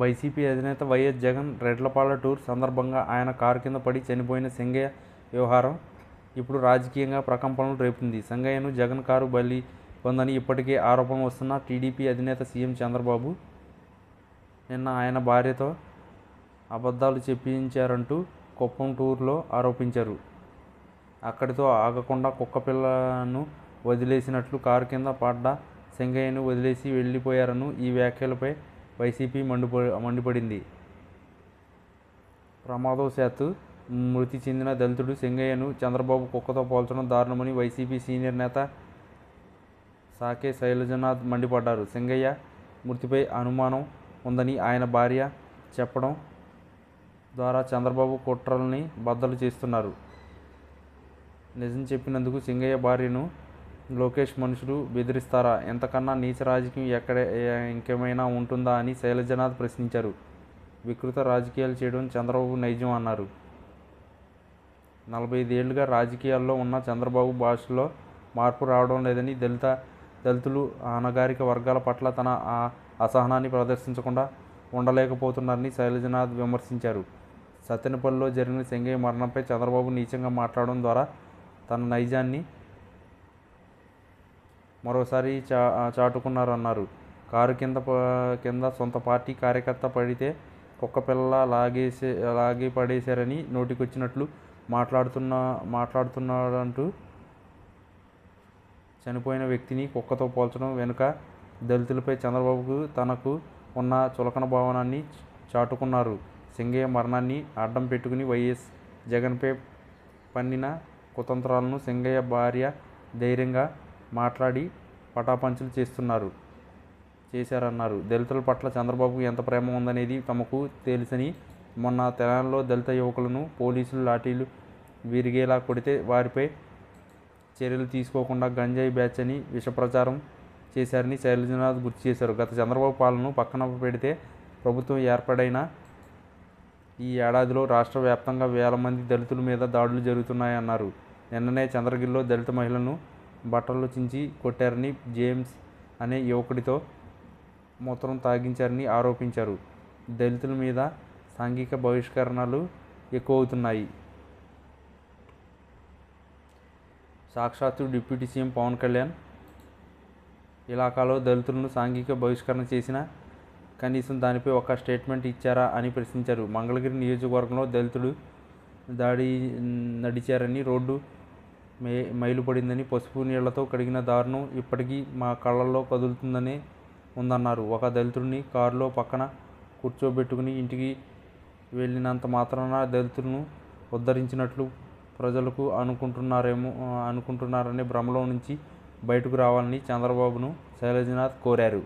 YCP అధినేత YS Jagan రెడ్లపాల tour సందర్భంగా ఆయన కారు కింద పడి చనిపోయిన సంగయ్య వ్యవహారం ఇప్పుడు రాజకీయంగా ప్రకంపనలు రేపుతుంది. సంగయ్యను జగన్ కారు బలి పొందని ఇప్పటికే ఆరోపణ వస్తున్న టీడీపీ అధినేత సీఎం చంద్రబాబు నిన్న ఆయన భార్యతో అబద్ధాలు చెప్పించారంటూ కుప్పం టూర్లో ఆరోపించారు. అక్కడితో ఆగకుండా కుక్కపిల్లను వదిలేసినట్లు కారు కింద పడ్డ సంగయ్యను వదిలేసి వెళ్ళిపోయారను ఈ వ్యాఖ్యలపై వైసీపీ మండిపో మండిపడింది. ప్రమాదవశాత్తు మృతి చెందిన దళితుడు సింగయ్యను చంద్రబాబు కుక్కతో పోల్చడం దారుణమని వైసీపీ సీనియర్ నేత సాకే శైలజనాథ్ మండిపడ్డారు. సింగయ్య మృతిపై అనుమానం ఉందని ఆయన భార్య చెప్పడం ద్వారా చంద్రబాబు కుట్రల్ని బద్దలు చేస్తున్నారు. నిజం చెప్పినందుకు సింగయ్య భార్యను లోకేష్ మనుషులు బెదిరిస్తారా? ఎంతకన్నా నీచ రాజకీయం ఎక్కడ ఇంకేమైనా ఉంటుందా అని శైలజనాథ్ ప్రశ్నించారు. వికృత రాజకీయాలు చేయడం చంద్రబాబు నైజం అన్నారు. నలభై ఐదేళ్ళుగా రాజకీయాల్లో ఉన్న చంద్రబాబు భాషలో మార్పు రావడం లేదని దళిత దళితులు అనగారిక వర్గాల పట్ల తన అసహనాన్ని ప్రదర్శించకుండా ఉండలేకపోతున్నారని శైలజనాథ్ విమర్శించారు. సత్తెనపల్లిలో జరిగిన సింగయ్య మరణంపై చంద్రబాబు నీచంగా మాట్లాడడం ద్వారా తన నైజాన్ని మరోసారి చా చాటుకున్నారన్నారు. కారు కింద కింద సొంత పార్టీ కార్యకర్త పడితే కుక్క పిల్ల లాగేసే లాగి పడేశారని నోటికొచ్చినట్లు మాట్లాడుతున్న మాట్లాడుతున్నాడంటూ చనిపోయిన వ్యక్తిని కుక్కతో పోల్చడం వెనుక దళితులపై చంద్రబాబుకు తనకు ఉన్న చులకన భావనాన్ని చాటుకున్నారు. సింగయ్య మరణాన్ని అడ్డం పెట్టుకుని వైఎస్ జగన్పై పన్నిన కుతంత్రాలను సింగయ్య భార్య ధైర్యంగా మాట్లాడి పటాపంచులు చేస్తున్నారు. చేశారన్నారు. దళితుల పట్ల చంద్రబాబుకు ఎంత ప్రేమ ఉందనేది తమకు తెలుసని మొన్న తెలంగాణలో దళిత యువకులను పోలీసులు లాఠీలు విరిగేలా కొడితే వారిపై చర్యలు తీసుకోకుండా గంజాయి బ్యాచ్ అని విష ప్రచారం చేశారని శైలజనాథ్ గుర్తు చేశారు. గత చంద్రబాబు పాలనను పక్కన పెడితే ప్రభుత్వం ఏర్పడైన ఈ ఏడాదిలో రాష్ట్ర వ్యాప్తంగా వేల మంది దళితుల మీద దాడులు జరుగుతున్నాయన్నారు. నిన్ననే చంద్రగిరిలో దళిత మహిళను బట్టలు చించి కొట్టారని జేమ్స్ అనే యువకుడితో మూత్రం తాగించారని ఆరోపించారు. దళితుల మీద సాంఘిక బహిష్కరణలు ఎక్కువ అవుతున్నాయి సాక్షాత్తు డిప్యూటీ సీఎం పవన్ కళ్యాణ్ ఇలాకాలో దళితులను సాంఘిక బహిష్కరణ చేసిన కనీసం దానిపై ఒక స్టేట్మెంట్ ఇచ్చారా అని ప్రశ్నించారు. మంగళగిరి నియోజకవర్గంలో దళితుడు దాడి నడిచారని రోడ్డు మే మైలుపడిందని పసుపు నీళ్ళతో కడిగిన దారుణం ఇప్పటికీ మా కళ్ళల్లో కదులుతుందనే ఉందన్నారు. ఒక దళితుడిని కారులో పక్కన కూర్చోబెట్టుకుని ఇంటికి వెళ్ళినంత మాత్రాన దళితులను ఉద్ధరించినట్లు ప్రజలకు అనుకుంటున్నారేమో అనుకుంటున్నారనే భ్రమలో నుంచి బయటకు రావాలని చంద్రబాబును శైలజనాథ్ కోరారు.